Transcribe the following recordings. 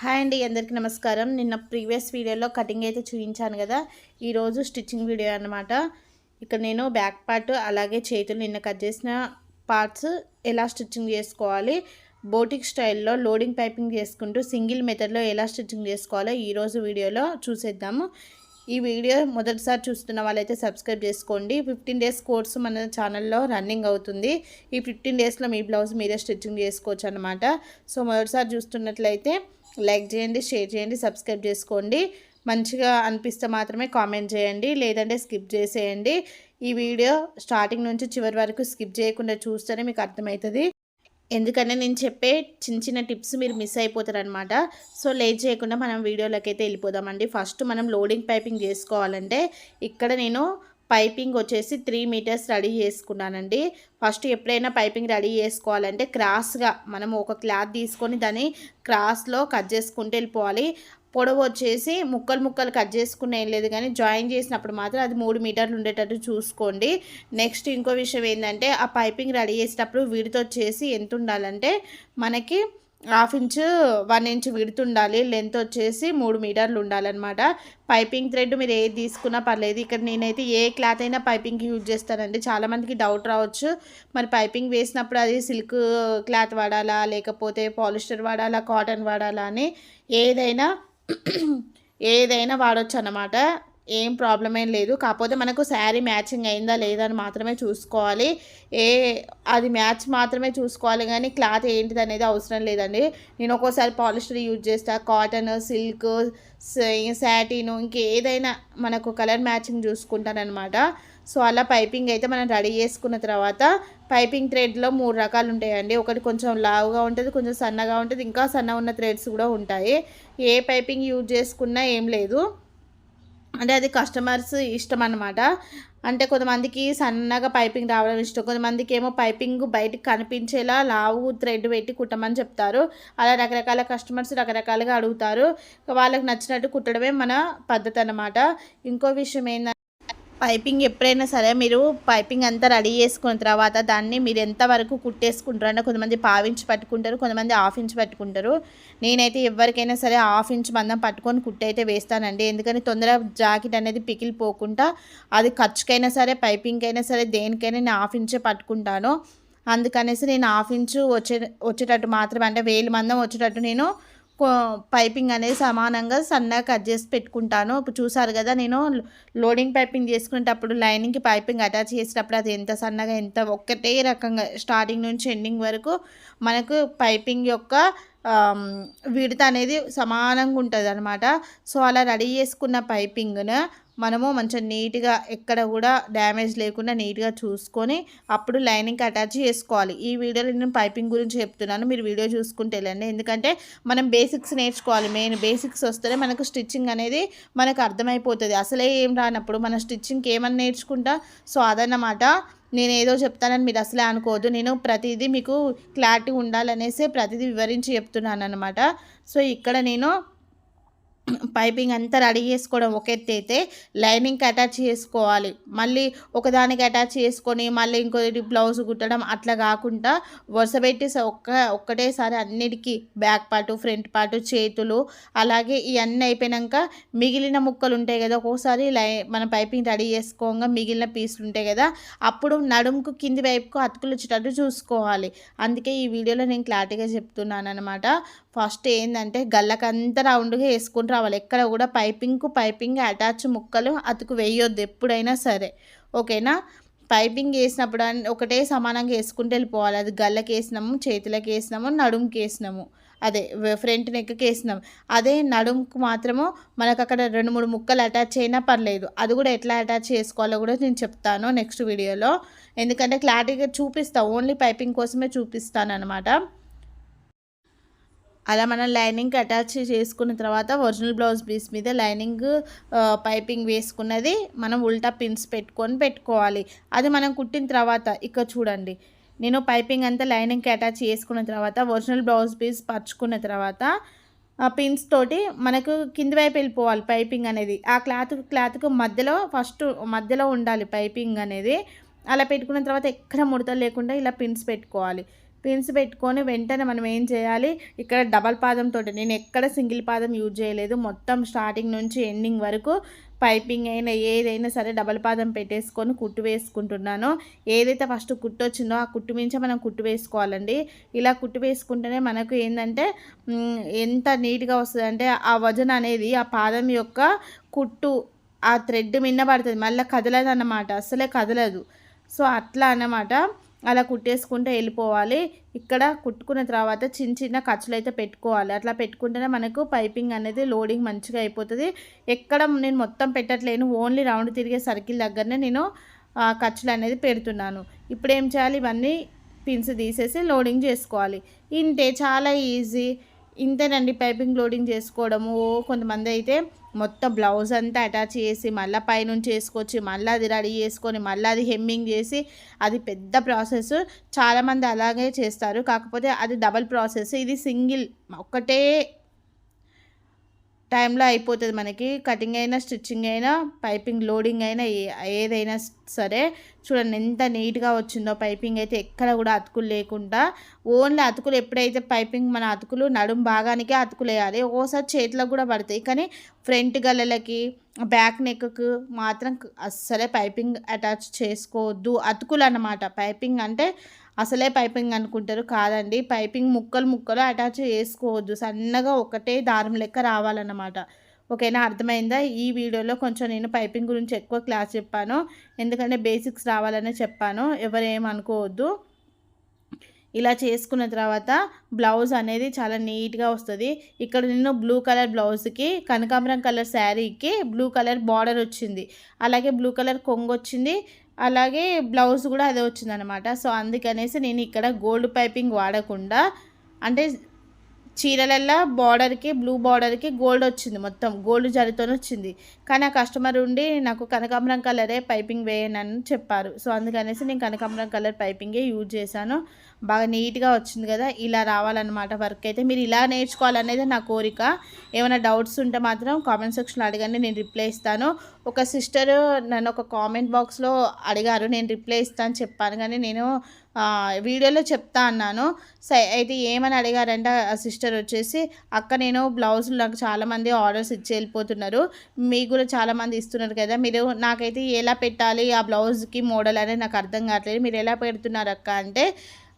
Hi అండి అందరికీ నమస్కారం. నిన్న ప్రీవియస్ వీడియోలో కటింగ్ అయితే చూపించాను కదా ఈరోజు స్టిచ్చింగ్ వీడియో అనమాట ఇక్కడ నేను బ్యాక్ పార్ట్ అలాగే చేతులు నిన్న కట్ చేసిన పార్ట్స్ ఎలా స్టిచ్చింగ్ చేసుకోవాలి బోటిక్ స్టైల్లో లోడింగ్ పైపింగ్ చేసుకుంటూ సింగిల్ మెథడ్లో ఎలా స్టిచ్చింగ్ చేసుకోవాలో ఈరోజు వీడియోలో చూసేద్దాము. ఈ వీడియో మొదటిసారి చూస్తున్న వాళ్ళైతే సబ్స్క్రైబ్ చేసుకోండి. ఫిఫ్టీన్ డేస్ కోర్స్ మన ఛానల్లో రన్నింగ్ అవుతుంది. ఈ ఫిఫ్టీన్ డేస్లో మీ బ్లౌజ్ మీరే స్టిచ్చింగ్ చేసుకోవచ్చు అనమాట సో మొదటిసారి చూస్తున్నట్లయితే లైక్ చేయండి షేర్ చేయండి సబ్స్క్రైబ్ చేసుకోండి. మంచిగా అనిపిస్తే మాత్రమే కామెంట్ చేయండి లేదంటే స్కిప్ చేసేయండి. ఈ వీడియో స్టార్టింగ్ నుంచి చివరి వరకు స్కిప్ చేయకుండా చూస్తేనే మీకు అర్థమవుతుంది. ఎందుకంటే నేను చెప్పే చిన్న చిన్న టిప్స్ మీరు మిస్ అయిపోతారనమాట సో లేట్ చేయకుండా మనం వీడియోలోకి అయితే వెళ్ళిపోదామండి. ఫస్ట్ మనం లోడింగ్ పైపింగ్ చేసుకోవాలంటే ఇక్కడ నేను పైపింగ్ వచ్చేసి త్రీ మీటర్స్ రెడీ చేసుకున్నానండి. ఫస్ట్ ఎప్పుడైనా పైపింగ్ రెడీ చేసుకోవాలంటే క్రాస్గా మనం ఒక క్లాత్ తీసుకొని దాన్ని క్రాస్లో కట్ చేసుకుంటూ వెళ్ళిపోవాలి. పొడవు వచ్చేసి ముక్కలు ముక్కలు కట్ చేసుకునే ఏం లేదు కానీ జాయిన్ చేసినప్పుడు మాత్రం అది మూడు మీటర్లు ఉండేటట్టు చూసుకోండి. నెక్స్ట్ ఇంకో విషయం ఏంటంటే ఆ పైపింగ్ రెడీ చేసేటప్పుడు వీడితో వచ్చేసి ఎంత ఉండాలంటే మనకి హాఫ్ ఇంచ్ వన్ ఇంచ్ విడుతుండాలి లెంత్ వచ్చేసి మూడు మీటర్లు ఉండాలన్నమాట. పైపింగ్ థ్రెడ్ మీరు ఏది తీసుకున్నా పర్లేదు. ఇక్కడ నేనైతే ఏ క్లాత్ అయినా పైపింగ్ యూజ్ చేస్తానండి. చాలామందికి డౌట్ రావచ్చు. మరి పైపింగ్ వేసినప్పుడు అది సిల్క్ క్లాత్ వాడాలా? లేకపోతే పాలిస్టర్ వాడాలా? కాటన్ వాడాలా? అని ఏదైనా ఏదైనా వాడచ్చు అన్నమాట ఏం ప్రాబ్లం ఏం లేదు. కాకపోతే మనకు శారీ మ్యాచింగ్ అయిందా లేదా అని మాత్రమే చూసుకోవాలి. ఏ అది మ్యాచ్ మాత్రమే చూసుకోవాలి కానీ క్లాత్ ఏంటిది అనేది అవసరం లేదండి. నేను ఒక్కోసారి పాలిస్టర్ యూజ్ చేస్తా. కాటన్ సిల్క్ శాటిన్ ఇంకేదైనా మనకు కలర్ మ్యాచింగ్ చూసుకుంటానమాట సో అలా పైపింగ్ అయితే మనం రెడీ చేసుకున్న తర్వాత పైపింగ్ థ్రెడ్లో మూడు రకాలు ఉంటాయండి. ఒకటి కొంచెం లావుగా ఉంటుంది కొంచెం సన్నగా ఉంటుంది ఇంకా సన్న ఉన్న థ్రెడ్స్ కూడా ఉంటాయి. ఏ పైపింగ్ యూజ్ చేసుకున్నా ఏం లేదు. అంటే అది కస్టమర్స్ ఇష్టం అనమాట అంటే కొంతమందికి సన్నగా పైపింగ్ రావడం ఇష్టం. కొంతమందికి ఏమో పైపింగ్ బయటకు కనిపించేలా లావు థ్రెడ్ పెట్టి కుట్టమని చెప్తారు. అలా రకరకాల కస్టమర్స్ రకరకాలుగా అడుగుతారు. వాళ్ళకి నచ్చినట్టు కుట్టడమే మన పద్ధతి అనమాట ఇంకో విషయం ఏంటంటే పైపింగ్ ఎప్పుడైనా సరే మీరు పైపింగ్ అంతా రెడీ చేసుకున్న తర్వాత దాన్ని మీరు ఎంతవరకు కుట్టేసుకుంటారు అంటే కొంతమంది పావించి పట్టుకుంటారు కొంతమంది హాఫ్ ఇంచ్ పట్టుకుంటారు. నేనైతే ఎవరికైనా సరే హాఫ్ ఇంచ్ మందం పట్టుకొని కుట్టయితే వేస్తానండి. ఎందుకని తొందరగా జాకెట్ అనేది పికిలిపోకుండా అది ఖర్చుకైనా సరే పైపింగ్ అయినా సరే దేనికైనా నేను హాఫ్ ఇంచే పట్టుకుంటాను. అందుకనేసి నేను హాఫ్ ఇంచు వచ్చే వచ్చేటట్టు మాత్రమే అంటే వేలు మందం వచ్చేటట్టు నేను పైపింగ్ అనేది సమానంగా సన్నగా కట్ చేసి పెట్టుకుంటాను. ఇప్పుడు చూసారు కదా నేను లోడింగ్ పైపింగ్ చేసుకునేటప్పుడు లైనింగ్కి పైపింగ్ అటాచ్ చేసేటప్పుడు అది ఎంత సన్నగా ఎంత ఒక్కటే రకంగా స్టార్టింగ్ నుంచి ఎండింగ్ వరకు మనకు పైపింగ్ యొక్క విడత అనేది సమానంగా ఉంటుంది అనమాట సో అలా రెడీ చేసుకున్న పైపింగ్ను మనము మంచిగా నీట్గా ఎక్కడ కూడా డ్యామేజ్ లేకుండా నీట్గా చూసుకొని అప్పుడు లైనింగ్కి అటాచ్ చేసుకోవాలి. ఈ వీడియోలో నేను పైపింగ్ గురించి చెప్తున్నాను. మీరు వీడియో చూసుకుంటే వెళ్ళండి. ఎందుకంటే మనం బేసిక్స్ నేర్చుకోవాలి. మెయిన్ బేసిక్స్ వస్తేనే మనకు స్టిచ్చింగ్ అనేది మనకు అర్థమైపోతుంది. అసలే ఏం రానప్పుడు మన స్టిచ్చింగ్కి ఏమని నేర్చుకుంటా? సో అదన్నమాట. నేను ఏదో చెప్తానని మీరు అసలే అనుకోవద్దు. నేను ప్రతిదీ మీకు క్లారిటీ ఉండాలనేసి ప్రతిదీ వివరించి చెప్తున్నాను అనమాట సో ఇక్కడ నేను పైపింగ్ అంతా రెడీ చేసుకోవడం ఒక ఎత్తు అయితే లైనింగ్కి అటాచ్ చేసుకోవాలి. మళ్ళీ ఒకదానికి అటాచ్ చేసుకొని మళ్ళీ ఇంకోటి బ్లౌజ్ కుట్టడం అట్లా కాకుండా వరుస పెట్టి ఒక్క ఒక్కటేసారి అన్నిటికీ బ్యాక్ పార్టు ఫ్రంట్ పార్టు చేతులు అలాగే ఇవన్నీ అయిపోయాక మిగిలిన ముక్కలు ఉంటాయి కదా ఒక్కోసారి లై మన పైపింగ్ రెడీ చేసుకోగా మిగిలిన పీసులు ఉంటాయి కదా అప్పుడు నడుముకు కింది వైపుకు అతుకులు వచ్చేటట్టు చూసుకోవాలి. అందుకే ఈ వీడియోలో నేను క్లారిటీగా చెప్తున్నాను అనమాట ఫస్ట్ ఏంటంటే గల్లకంతా రౌండ్గా వేసుకుంటారు రావాలి. ఎక్కడ కూడా పైపింగ్కు పైపింగ్ అటాచ్ ముక్కలు అతుకు వేయొద్దు ఎప్పుడైనా సరే. ఓకేనా? పైపింగ్ వేసినప్పుడు ఒకటే సమానంగా వేసుకుంటూ వెళ్ళిపోవాలి. అది గల్లకి వేసినాము చేతులకు వేసినాము నడుముకి వేసినాము. అదే ఫ్రంట్ నెక్కి వేసినాం అదే నడుముకు మాత్రము మనకు అక్కడ రెండు మూడు ముక్కలు అటాచ్ అయినా పర్లేదు. అది కూడా ఎట్లా అటాచ్ చేసుకోవాలో కూడా నేను చెప్తాను నెక్స్ట్ వీడియోలో. ఎందుకంటే క్లారిటీగా చూపిస్తాను ఓన్లీ పైపింగ్ కోసమే చూపిస్తాను అనమాట అలా మనం లైనింగ్కి అటాచ్ చేసుకున్న తర్వాత ఒరిజినల్ బ్లౌజ్ పీస్ మీద లైనింగ్ పైపింగ్ వేసుకున్నది మనం ఉల్టా పిన్స్ పెట్టుకొని పెట్టుకోవాలి. అది మనం కుట్టిన తర్వాత ఇక్కడ చూడండి. నేను పైపింగ్ అంతా లైనింగ్కి అటాచ్ చేసుకున్న తర్వాత ఒరిజినల్ బ్లౌజ్ పీస్ పరుచుకున్న తర్వాత పిన్స్ తోటి మనకు కింది వైపు వెళ్ళిపోవాలి పైపింగ్ అనేది. ఆ క్లాత్ క్లాత్కు మధ్యలో ఫస్ట్ మధ్యలో ఉండాలి పైపింగ్ అనేది. అలా పెట్టుకున్న తర్వాత ఎక్కడ ముడత లేకుండా ఇలా పిన్స్ పెట్టుకోవాలి. పిన్స్ పెట్టుకొని వెంటనే మనం ఏం చేయాలి? ఇక్కడ డబల్ పాదంతో నేను ఎక్కడ సింగిల్ పాదం యూజ్ చేయలేదు. మొత్తం స్టార్టింగ్ నుంచి ఎండింగ్ వరకు పైపింగ్ అయినా ఏదైనా సరే డబల్ పాదం పెట్టేసుకొని కుట్టు వేసుకుంటున్నాను. ఏదైతే ఫస్ట్ కుట్టు వచ్చిందో ఆ కుట్టు మించే మనం కుట్టు వేసుకోవాలండి. ఇలా కుట్టు వేసుకుంటేనే మనకు ఏంటంటే ఎంత నీట్గా వస్తుంది అంటే ఆ వజన్ అనేది ఆ పాదం యొక్క కుట్టు ఆ థ్రెడ్ మిన్న పడుతుంది. మళ్ళీ కదలదు అన్నమాట అసలే కదలదు. సో అట్లా అన్నమాట. అలా కుట్టేసుకుంటే వెళ్ళిపోవాలి. ఇక్కడ కుట్టుకున్న తర్వాత చిన్న చిన్న ఖర్చులు అయితే పెట్టుకోవాలి. అట్లా పెట్టుకుంటేనే మనకు పైపింగ్ అనేది లోడింగ్ మంచిగా అయిపోతుంది. ఎక్కడ నేను మొత్తం పెట్టట్లేను. ఓన్లీ రౌండ్ తిరిగే సర్కిల్ దగ్గరనే నేను ఆ, ఖర్చులు అనేది పెడుతున్నాను. ఇప్పుడు ఏం చేయాలి? ఇవన్నీ పిన్స్ తీసేసి లోడింగ్ చేసుకోవాలి. ఇంతే. చాలా ఈజీ. ఇంతేనండి పైపింగ్ లోడింగ్ చేసుకోవడము. కొంతమంది అయితే మొత్తం బ్లౌజ్ అంతా అటాచ్ చేసి మళ్ళీ పైనుంచి వేసుకొచ్చి మళ్ళీ అది రెడీ చేసుకొని మళ్ళీ అది హెమ్మింగ్ చేసి అది పెద్ద ప్రాసెస్. చాలామంది అలాగే చేస్తారు. కాకపోతే అది డబల్ ప్రాసెస్. ఇది సింగిల్. ఒక్కటే టైంలో అయిపోతుంది మనకి. కటింగ్ అయినా స్టిచ్చింగ్ అయినా పైపింగ్ లోడింగ్ అయినా ఏ- ఏదైనా సరే. చూడండి ఎంత నీట్గా వచ్చిందో పైపింగ్ అయితే ఎక్కడ కూడా అతుకులు లేకుండా ఓన్లీ అతుకులు ఎప్పుడైతే పైపింగ్ మన అతుకులు నడుం భాగానికే అతుకులు వేయాలి ఒక్కోసారి చేతిలో కూడా పడతాయి. కానీ ఫ్రంట్ గల్లలకి బ్యాక్ నెక్కు మాత్రం అస్సలే పైపింగ్ అటాచ్ చేసుకోవద్దు. అతుకులు అన్నమాట. పైపింగ్ అంటే అసలే పైపింగ్ అనుకుంటారు కాదండి. పైపింగ్ ముక్కలు ముక్కలు అటాచ్ చేసుకోవద్దు. సన్నగా ఒకటే దారం లెక్క రావాలన్నమాట. ఓకేనా? అర్థమైందా? ఈ వీడియోలో కొంచెం నేను పైపింగ్ గురించి ఎక్కువ క్లాస్ చెప్పాను. ఎందుకంటే బేసిక్స్ రావాలనే చెప్పాను. ఎవరేమనుకోవద్దు. ఇలా చేసుకున్న తర్వాత బ్లౌజ్ అనేది చాలా నీట్గా వస్తుంది. ఇక్కడ నేను బ్లూ కలర్ బ్లౌజ్కి కనకాంబరం కలర్ శారీకి బ్లూ కలర్ బార్డర్ వచ్చింది. అలాగే బ్లూ కలర్ కొంగు వచ్చింది. అలాగే బ్లౌజ్ కూడా అదే వచ్చిందనమాట సో అందుకనేసి నేను ఇక్కడ గోల్డ్ పైపింగ్ వాడకుండా అంటే చీరలల్లో బార్డర్కి బ్లూ బార్డర్కి గోల్డ్ వచ్చింది మొత్తం. గోల్డ్ జరితోనే వచ్చింది. కానీ ఆ కస్టమర్ ఉండి నాకు కనకాంబరం కలరే పైపింగ్ వేయనని చెప్పారు. సో అందుకనేసి నేను కనకాంబరం కలర్ పైపింగే యూజ్ చేశాను. బాగా నీట్గా వచ్చింది కదా ఇలా రావాలన్నమాట వర్క్ అయితే. మీరు ఇలా నేర్చుకోవాలనేది నా కోరిక. ఏమైనా డౌట్స్ ఉంటే మాత్రం కామెంట్ సెక్షన్లో అడగండి నేను రిప్లై ఇస్తాను. ఒక సిస్టర్ నన్ను ఒక కామెంట్ బాక్స్లో అడిగారు నేను రిప్లై ఇస్తాను చెప్పాను కానీ నేను వీడియోలో చెప్తా అన్నాను. సై అయితే ఏమని అడిగారంటే ఆ సిస్టర్ వచ్చేసి అక్క నేను బ్లౌజులు నాకు చాలామంది ఆర్డర్స్ ఇచ్చి వెళ్ళిపోతున్నారు మీకు కూడా చాలామంది ఇస్తున్నారు కదా మీరు నాకైతే ఎలా పెట్టాలి ఆ బ్లౌజ్కి మోడల్ అనేది నాకు అర్థం కావట్లేదు మీరు ఎలా పెడుతున్నారు అక్క? అంటే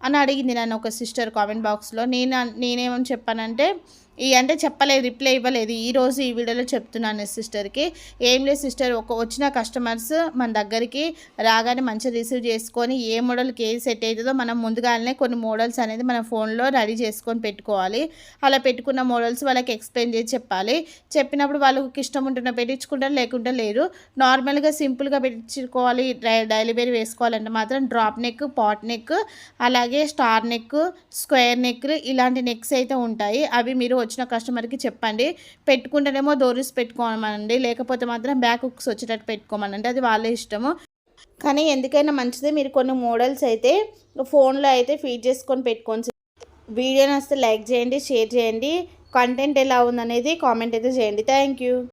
అని అడిగింది నన్ను ఒక సిస్టర్ కామెంట్ బాక్స్లో. నేను నేనేమని చెప్పానంటే ఈ అంటే చెప్పలేదు రిప్లై ఇవ్వలేదు. ఈ రోజు ఈ వీడియోలో చెప్తున్నాను సిస్టర్కి. ఏం లేదు సిస్టర్ ఒక వచ్చిన కస్టమర్స్ మన దగ్గరికి రాగానే మంచిగా రిసీవ్ చేసుకొని ఏ మోడల్కి ఏది సెట్ అవుతుందో మనం ముందుగానే కొన్ని మోడల్స్ అనేది మన ఫోన్లో రెడీ చేసుకొని పెట్టుకోవాలి. అలా పెట్టుకున్న మోడల్స్ వాళ్ళకి ఎక్స్ప్లెయిన్ చేసి చెప్పాలి. చెప్పినప్పుడు వాళ్ళకి ఇష్టం ఉంటున్న పెట్టించుకుంటారు లేకుంటే లేరు. నార్మల్గా సింపుల్గా పెట్టించుకోవాలి డై- డైలీ వేసుకోవాలంటే మాత్రం డ్రాప్ నెక్ పాట్ నెక్ అలాగే స్టార్ నెక్ స్క్వేర్ నెక్ ఇలాంటి నెక్స్ అయితే ఉంటాయి. అవి మీరు వచ్చిన కస్టమర్కి చెప్పండి. పెట్టుకుంటేనేమో డోరీస్ పెట్టుకోమనండి. లేకపోతే మాత్రం బ్యాక్ హుక్స్ వచ్చేటట్టు పెట్టుకోమనండి. అది వాళ్ళ ఇష్టము. కానీ ఎందుకైనా మంచిదే. మీరు కొన్ని మోడల్స్ అయితే ఫోన్లో అయితే ఫీడ్ చేసుకొని పెట్టుకొని వీడియోని వస్తే లైక్ చేయండి షేర్ చేయండి. కంటెంట్ ఎలా ఉందనేది కామెంట్ అయితే చేయండి. Thank you.